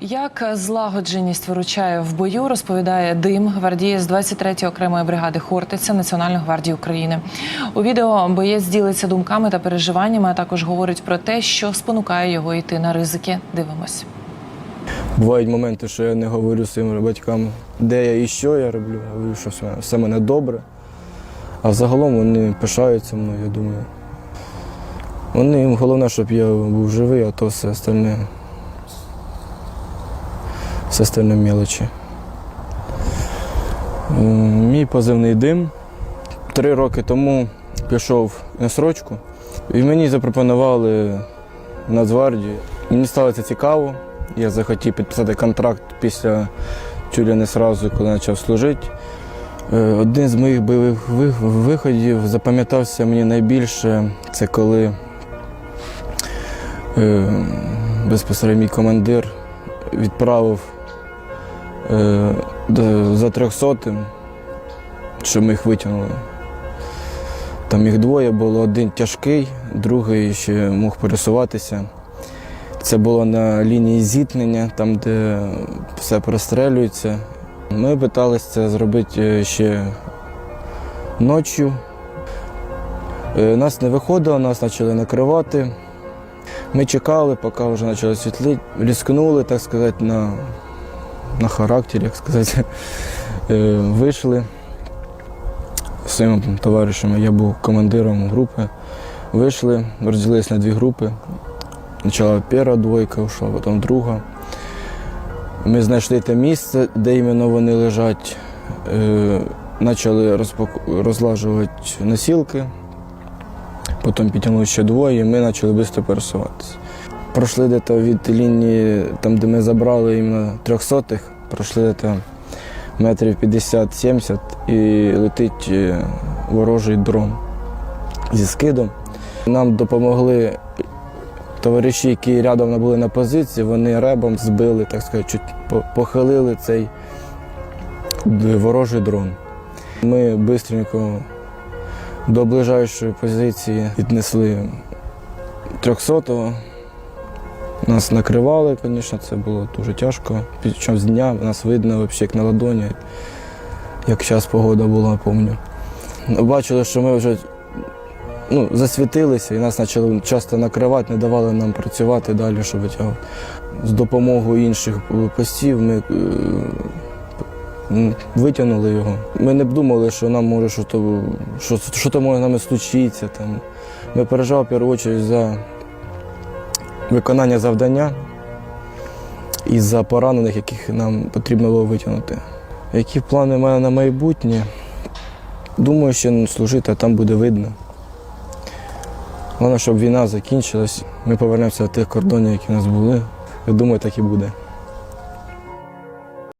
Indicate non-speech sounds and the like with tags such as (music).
Як злагодженість виручає в бою, розповідає Дим, гвардієць 23-ї окремої бригади Хортиця Національної гвардії України. У відео боєць ділиться думками та переживаннями, а також говорить про те, що спонукає його йти на ризики. Дивимось. Бувають моменти, що я не говорю своїм батькам, де я і що я роблю. Я говорю, що все, все мене добре. А взагалом вони пишаються мною, я думаю. Вони їм головне, щоб я був живий, а то все остальне. Все остальне мелочі. Мій позивний дим. Три роки тому пішов на срочку і мені запропонували Нацгвардію. Мені стало це цікаво. Я захотів підписати контракт після чулі не сразу, коли почав служити. Е, Один з моїх бойових виходів запам'ятався мені найбільше, це коли е, безпосередньо мій командир відправив е, за трьохсотим, щоб ми їх витягнули. Там їх двоє було, один тяжкий, другий ще мог пересуватися. Це було на лінії зіткнення, там, де все прострелюється. Ми питалися це зробити е, ще ночі. Е, Нас не виходило, нас почали накривати. Ми чекали, поки вже почало світлити. Різкнули, так сказати, на, на характері, як сказати. (laughs) Е, Вийшли з своїми товаришами. Я був командиром групи. Вийшли, розділилися на дві групи. Спочатку перша двойка ушла, потім друга. Ми знайшли те місце, де іменно вони лежать. Е, Почали розлажувати носілки. Потім підтягнули ще двоє, і ми почали швидко пересуватися. Пройшли десь від лінії, там, де ми забрали іменно трьохсотих, пройшли десь метрів 50-70 і летить е, ворожий дрон зі скидом. Нам допомогли товариші, які рядом були на позиції, вони ребом збили, так сказати, чуть похилили цей ворожий дрон. Ми швидко до ближайшої позиції віднесли 300-го. Нас накривали, звісно, це було дуже тяжко. Під час дня нас видно взагалі як на ладоні, як зараз погода була, пам'ятаю. Бачили, що ми вже ну, засвітилися і нас почали часто накривати, не давали нам працювати далі, щоб витягувати. З допомогою інших постів ми е, витягнули його. Ми не б думали, що нам може щось, що, що то може нами случитися. Ми переживали в першу чергу за виконання завдання і за поранених, яких нам потрібно було витягнути. Які плани в мене на майбутнє? Думаю, ще служити, а там буде видно. Головне, щоб війна закінчилась. Ми повернемося до тих кордонів, які в нас були. Я думаю, так і буде.